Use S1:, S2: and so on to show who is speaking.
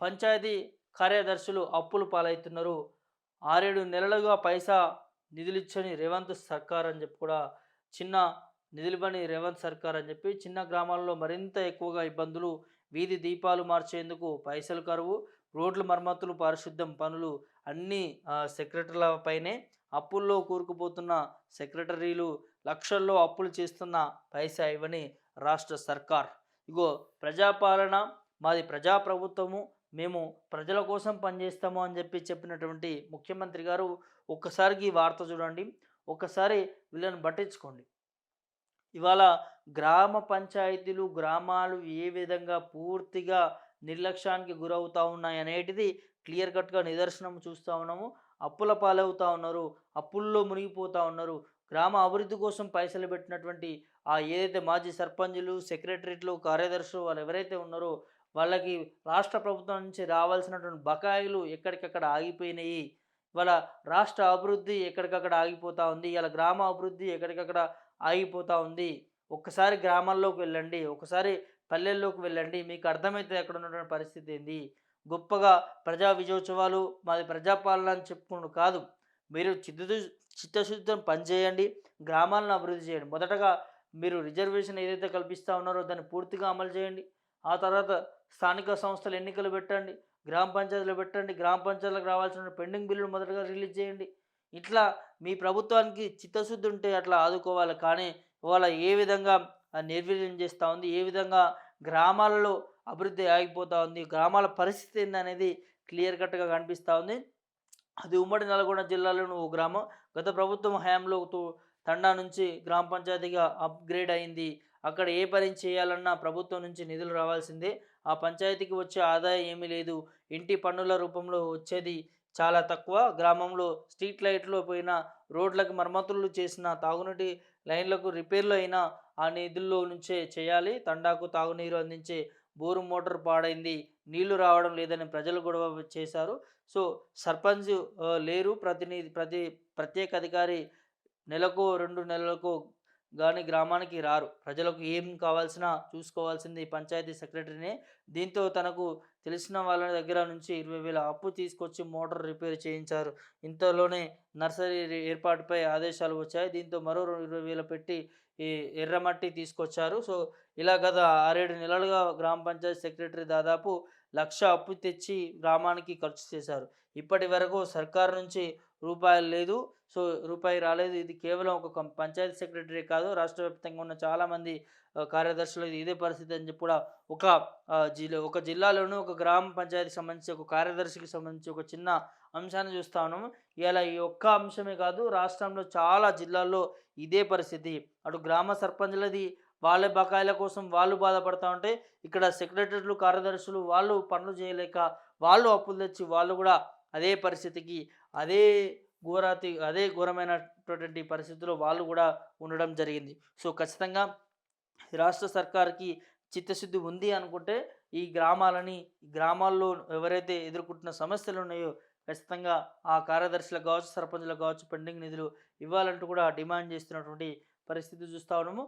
S1: పంచాయతీ కార్యదర్శులు అప్పులు పాలవుతున్నారు. ఆరేడు నెలలుగా పైసా నిధులిచ్చని రేవంత్ సర్కార్ అని చెప్పి కూడా చిన్న నిధులివ్వని రేవంత్ సర్కార్ అని చెప్పి చిన్న గ్రామాల్లో మరింత ఎక్కువగా ఇబ్బందులు వీధి దీపాలు మార్చేందుకు పైసలు కరువు రోడ్లు మరమ్మతులు పారిశుద్ధ్యం పనులు అన్ని సెక్రటరీలపైనే అప్పుల్లో కూరుకుపోతున్న సెక్రటరీలు లక్షల్లో అప్పులు చేస్తున్న పైసా ఇవ్వని రాష్ట్ర సర్కార్. ఇగో ప్రజాపాలన మాది ప్రజాప్రభుత్వము మేము ప్రజల కోసం పనిచేస్తాము అని చెప్పి చెప్పినటువంటి ముఖ్యమంత్రి గారు ఒక్కసారికి ఈ వార్త చూడండి. ఒక్కసారి వీళ్ళని పట్టించుకోండి. ఇవాళ గ్రామ పంచాయతీలు గ్రామాలు ఏ విధంగా పూర్తిగా నిర్లక్ష్యానికి గురవుతా ఉన్నాయి అనేటిది క్లియర్ కట్గా నిదర్శనం చూస్తూ ఉన్నాము. అప్పుల పాలవుతూ ఉన్నారు అప్పుల్లో మునిగిపోతూ ఉన్నారు. గ్రామ అభివృద్ధి కోసం పైసలు పెట్టినటువంటి ఆ ఏదైతే మాజీ సర్పంచులు సెక్రటరీలు కార్యదర్శులు వాళ్ళు ఎవరైతే ఉన్నారో వాళ్ళకి రాష్ట్ర ప్రభుత్వం నుంచి రావాల్సినటువంటి బకాయిలు ఎక్కడికక్కడ ఆగిపోయినాయి. వాళ్ళ రాష్ట్ర అభివృద్ధి ఎక్కడికక్కడ ఆగిపోతూ ఉంది? ఇలా గ్రామ అభివృద్ధి ఎక్కడికక్కడ ఆగిపోతూ ఉంది? ఒక్కసారి గ్రామాల్లోకి వెళ్ళండి ఒకసారి పల్లెల్లోకి వెళ్ళండి. మీకు అర్థమవుతుంది అక్కడ ఉన్నటువంటి పరిస్థితి ఏంది? గొప్పగా ప్రజా విజయోత్సవాలు మాది ప్రజాపాలన అని చెప్పుకుంటూ కాదు. మీరు చిత్తశు చిత్తశుద్ధితో పనిచేయండి గ్రామాలను అభివృద్ధి చేయండి. మొదటగా మీరు రిజర్వేషన్ ఏదైతే కల్పిస్తూ ఉన్నారో దాన్ని పూర్తిగా అమలు చేయండి. ఆ తర్వాత స్థానిక సంస్థలు ఎన్నికలు పెట్టండి గ్రామ పంచాయతీలు పెట్టండి గ్రామ పంచాయతీలకు రావాల్సిన పెండింగ్ బిల్లులు మొదటగా రిలీజ్ చేయండి. ఇట్లా మీ ప్రభుత్వానికి చిత్తశుద్ధి ఉంటే అట్లా ఆదుకోవాలి. కానీ ఇవాళ ఏ విధంగా నిర్వీర్యం చేస్తూ ఉంది ఏ విధంగా గ్రామాలలో అభివృద్ధి ఆగిపోతూ ఉంది. గ్రామాల పరిస్థితి ఏందనేది క్లియర్ కట్గా కనిపిస్తూ ఉంది. అది ఉమ్మడి నల్గొండ జిల్లాలోని ఓ గ్రామం. గత ప్రభుత్వం హయాంలో తో- తండా నుంచి గ్రామ పంచాయతీగా అప్గ్రేడ్ అయింది. అక్కడ ఏ పని చేయాలన్నా ప్రభుత్వం నుంచి నిధులు రావాల్సిందే. ఆ పంచాయతీకి వచ్చే ఆదాయం ఏమీ లేదు. ఇంటి పన్నుల రూపంలో వచ్చేది చాలా తక్కువ. గ్రామంలో స్ట్రీట్ లైట్లు పోయిన రోడ్లకు మరమ్మతులు చేసిన తాగునీటి లైన్లకు రిపేర్లు అయినా ఆ నిధుల్లో నుంచే చేయాలి. తండాకు తాగునీరు అందించే బోరు మోటార్ పాడైంది. నీళ్ళు రావడం లేదని ప్రజలు గొడవ చేశారు. సో సర్పంచ్ లేరు. ప్రతినిధి ప్రతి ప్రత్యేక అధికారి నెలకు రెండు నెలలకు కానీ గ్రామానికి రారు. ప్రజలకు ఏం కావాల్సిన చూసుకోవాల్సింది పంచాయతీ సెక్రటరీనే. దీంతో తనకు తెలిసిన వాళ్ళ దగ్గర నుంచి ఇరవై వేల అప్పు తీసుకొచ్చి మోటార్ రిపేర్ చేయించారు. ఇంతలోనే నర్సరీ ఏర్పాటుపై ఆదేశాలు వచ్చాయి. దీంతో మరో ఇరవై వేలు పెట్టి ఈ ఎర్రమట్టి తీసుకొచ్చారు. సో ఇలా గత ఆరేడు నెలలుగా గ్రామ పంచాయతీ సెక్రటరీ దాదాపు లక్ష అప్పు తెచ్చి గ్రామానికి ఖర్చు చేశారు. ఇప్పటి వరకు సర్కారు నుంచి రూపాయలు లేదు. సో రూపాయి రాలేదు. ఇది కేవలం ఒక పంచాయతీ సెక్రటరీ కాదు. రాష్ట్ర వ్యాప్తంగా ఉన్న చాలామంది కార్యదర్శులు ఇదే పరిస్థితి అని చెప్పి కూడా ఒక జిల్లా ఒక జిల్లాలోనూ ఒక గ్రామ పంచాయతీకి సంబంధించి ఒక కార్యదర్శికి సంబంధించి ఒక చిన్న అంశాన్ని చూస్తా ఉన్నాము. ఇలా ఈ ఒక్క అంశమే కాదు రాష్ట్రంలో చాలా జిల్లాల్లో ఇదే పరిస్థితి. అటు గ్రామ సర్పంచులది వాళ్ళ బకాయిల కోసం వాళ్ళు బాధపడతా ఉంటే ఇక్కడ సెక్రటరీలు కార్యదర్శులు వాళ్ళు పనులు చేయలేక వాళ్ళు అప్పులు తెచ్చి వాళ్ళు కూడా అదే పరిస్థితికి అదే ఘోరాతి అదే ఘోరమైనటువంటి పరిస్థితిలో వాళ్ళు కూడా ఉండడం జరిగింది. సో ఖచ్చితంగా రాష్ట్ర సర్కార్కి చిత్తశుద్ధి ఉంది అనుకుంటే ఈ గ్రామాలని గ్రామాల్లో ఎవరైతే ఎదుర్కొంటున్న సమస్యలు ఉన్నాయో ఖచ్చితంగా ఆ కార్యదర్శులకు కావచ్చు సర్పంచులకు కావచ్చు పెండింగ్ నిధులు ఇవ్వాలంటూ కూడా డిమాండ్ చేస్తున్నటువంటి పరిస్థితి చూస్తూ ఉన్నాము.